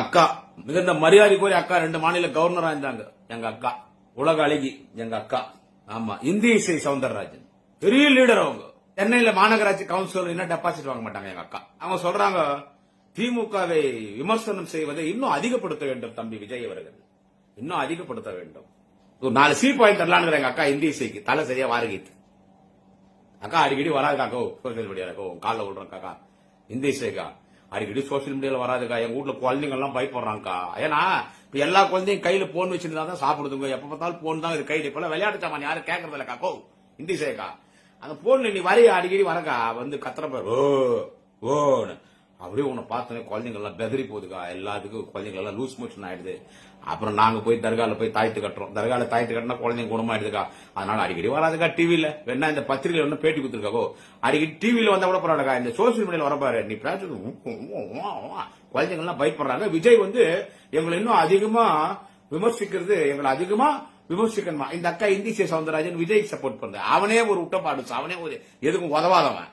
அக்கா மிகுந்த மரியாதைக்குரிய அக்கா ரெண்டு மாநில கவர்னரா இருந்தாங்க. எங்க அக்கா. உலக அழகி எங்க அக்கா. ஆமா இந்திய இசை சவுந்தரராஜன். பெரிய லீடர் அவங்க. சென்னையில மாநகராட்சி கவுன்சிலர் என்ன டெபாசிட் வாங்க மாட்டாங்க எங்க அக்கா. அவங்க சொல்றாங்க திமுகவை விமர்சனம் செய்வதை இன்னும் அதிகப்படுத்த வேண்டும் தம்பி விஜய் அவர்கள். இன்னும் அதிகப்படுத்த வேண்டும். ஒரு நாலு சீ பாயிண்ட் தரலான்னு எங்க அக்கா இந்திய இசைக்கு. தலை சரியா வாரகித்து அக்கா அடிக்கடி வராதுக்கா சோசியல் மீடியால காலில் விடுறேன் காக்கா இந்தி இசைக்கா. அடிக்கடி சோசியல் மீடியால வராதுக்கா. எங்க வீட்டுல குழந்தைங்க எல்லாம் பயப்படுறாங்கக்கா. ஏன்னா இப்ப எல்லா குழந்தையும் கையில போன் வச்சிருந்தா தான் சாப்பிடுதுங்க. எப்ப பார்த்தாலும் போன் தான் இது கையில இப்ப விளையாட்டு சாமான் யாரும் கேட்கறது இல்லக்கா கோ இந்தி சேக்கா அந்த போன்ல நீ வரைய? அடிக்கடி வரக்கா. வந்து கத்துற ஓ. அப்படியே உன்னை பார்த்தோன்னே குழந்தைங்கள்லாம் பெதறி போகுதுக்கா. எல்லாத்துக்கும் குழந்தைங்களெல்லாம் லூஸ் மோஷன் ஆயிடுது. அப்புறம் நாங்கள் போய் தர்காவில் போய் தாய்த்து கட்டுறோம். தர்காவில் தாய்த்து கட்டினா குழந்தைங்க குணமாயிடுதுக்கா. அதனால அடிக்கடி வராதுக்கா டிவியில் வேணா இந்த பத்திரிகையில் ஒன்றும் பேட்டி கொடுத்துருக்காக்கோ அடிக்கடி டிவியில் வந்தால் கூட பரவாயில்லக்கா. இந்த சோசியல் மீடியாவில் வரப்பாரு நீ பேச்சு குழந்தைங்கள்லாம் பயப்படுறாங்க. விஜய் வந்து எங்களை இன்னும் அதிகமாக விமர்சிக்கிறது எங்களை அதிகமாக விமர்சிக்கணுமா? இந்த அக்கா இந்திய சவுந்தரராஜன் விஜய் சப்போர்ட் பண்ற அவனே ஒரு உட்டப்பாடு அவனே ஒரு எதுக்கும் உதவாதவன்.